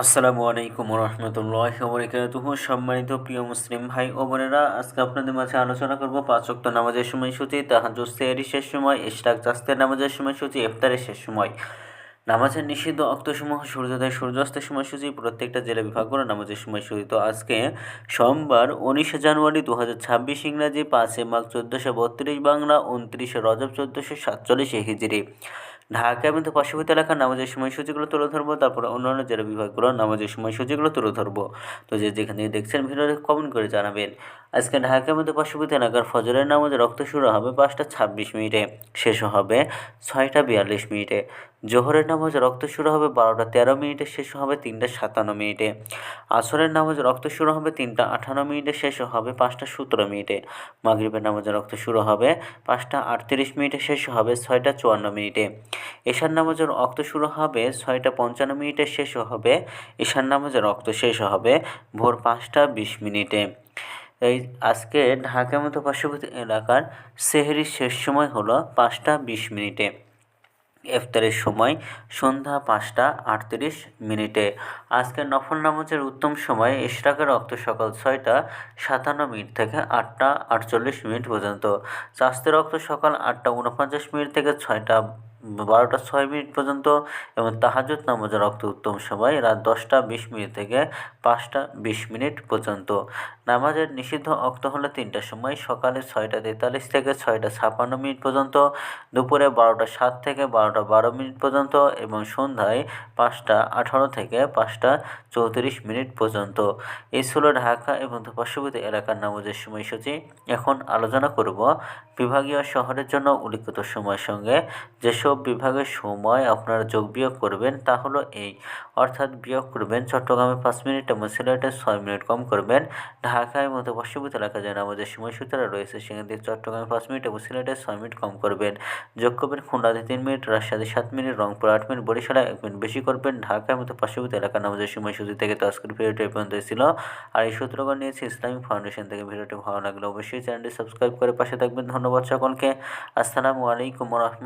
আসসালামু আলাইকুম রহমতুল্লাহ বরকাতুহ সম্মানিত প্রিয় মুসলিম ভাই ও বোনেরা, আজকে আপনাদের মাঝে আলোচনা করব পাঁচ ওয়াক্ত নামাজের সময়সূচি তাহাজুদ শেষ সময় ইশরাক জাস্তের নামাজের সময়সূচি, ইফতারের শেষ সময়। নামাজের নিষিদ্ধ অক্তসমূহ সূর্যোদয় সূর্যাস্তের সময়সূচি, প্রত্যেকটা জেলা বিভাগ করে নামাজের সময়সূচি। তো আজকে সোমবার, উনিশে জানুয়ারি দু হাজার ছাব্বিশ ইংরাজি পাঁচে মাঘ চোদ্দোশো বত্রিশ বাংলা, উনত্রিশে রজব চোদ্দোশো সাতচল্লিশে হিজড়ি। ঢাকা এবং পার্শ্ববর্তী এলাকার নামাজের সময়সূচিগুলো তুলে ধরবো, তারপর অন্যান্য জেলা বিভাগগুলো নামাজের সময়সূচিগুলো তুলে ধরবো। তো যে যেখানে দেখছেন ভিডিওটি কমেন্ট করে জানাবেন। আজকে ঢাকা মধ্যে পার্শ্ববর্তী এলাকার ফজরের নামাজে রক্ত শুরু হবে পাঁচটা ছাব্বিশ মিনিটে, শেষ হবে ছয়টা বিয়াল্লিশ মিনিটে। জোহরের নামাজ রক্ত শুরু হবে বারোটা তেরো মিনিটে, শেষ হবে তিনটা সাতান্ন মিনিটে। আসরের নামাজ রক্ত শুরু হবে তিনটা আঠান্ন মিনিটে, শেষ হবে পাঁচটা সতেরো মিনিটে। মাগরীবের নামাজ রক্ত শুরু হবে পাঁচটা আটত্রিশ মিনিটে, শেষ হবে ছয়টা চুয়ান্ন মিনিটে। এশার নামাজের রক্ত শুরু হবে ছয়টা পঞ্চান্ন মিনিটে, শেষ হবে ঈশান নামাজের রক্ত শেষ হবে ভোর পাঁচটা বিশ মিনিটে। এই আজকে ঢাকার মতো পার্শ্ববর্তী এলাকার সেহরির শেষ সময় হলো পাঁচটা বিশ মিনিটে। ইফতারের সময় সন্ধ্যা পাঁচটা আটত্রিশ মিনিটে। আজকের নফল নামাজের উত্তম সময় ইশরাকের রক্ত সকাল ছয়টা সাতান্ন মিনিট থেকে আটটা আটচল্লিশ মিনিট পর্যন্ত। স্বাস্থ্যের রক্ত সকাল আটটা উনপঞ্চাশ মিনিট থেকে ছয়টা বারোটা ছয় মিনিট পর্যন্ত এবং তাহাজুদ নামাজের রক্ত উত্তম সময় রাত দশটা বিশ মিনিট থেকে পাঁচটা বিশ মিনিট পর্যন্ত। নামাজের নিষিদ্ধ অক্ত হলো তিনটার সময়, সকালে ছয়টা তেতাল্লিশ থেকে ছয়টা ছাপান্ন মিনিট পর্যন্ত, দুপুরে বারোটা সাত থেকে বারোটা বারো মিনিট পর্যন্ত এবং সন্ধ্যায় পাঁচটা আঠারো থেকে পাঁচটা চৌত্রিশ মিনিট পর্যন্ত। এই ছিল ঢাকা এবং পার্শ্ববর্তী এলাকার নামাজের সময়সূচি। এখন আলোচনা করব বিভাগীয় শহরের জন্য উল্লিখিত সময়ের সঙ্গে, যেসব বিভাগের সময় আপনারা যোগ বিয়োগ করবেন, তা হলো এই। অর্থাৎ বিয়োগ করবেন চট্টগ্রামে পাঁচ মিনিট এবং সিলেটে ছয় মিনিট। কম করবেন ঢাকায় মতো পার্শ্ববর্তী এলাকা যেন আমাদের সময়সূচিরা রয়েছে, সেখান থেকে চট্টগ্রামে পাঁচ মিনিট এবং সিলেটে ছয় মিনিট কম করবেন। যোগ করবেন খুলনাতে তিন মিনিট রাজশাহী সাত মিনিট, রংপুর আট মিনিট, বরিশালে এক মিনিট। বেশি করবেন ঢাকার মতো পার্শ্ববর্তী এলাকার আমাদের সময়সূচি থেকে তো আজকের ভিডিওটি পর্যন্ত ছিল। আর এই সূত্রগণ নিয়েছি ইসলামিক ফাউন্ডেশন থেকে ভিডিওটি ভালো লাগলে অবশ্যই চ্যানেলটি সাবস্ক্রাইব করে পাশে থাকবেন। ধন্যবাদ সকলকে। আসসালামু আলাইকুম রহমত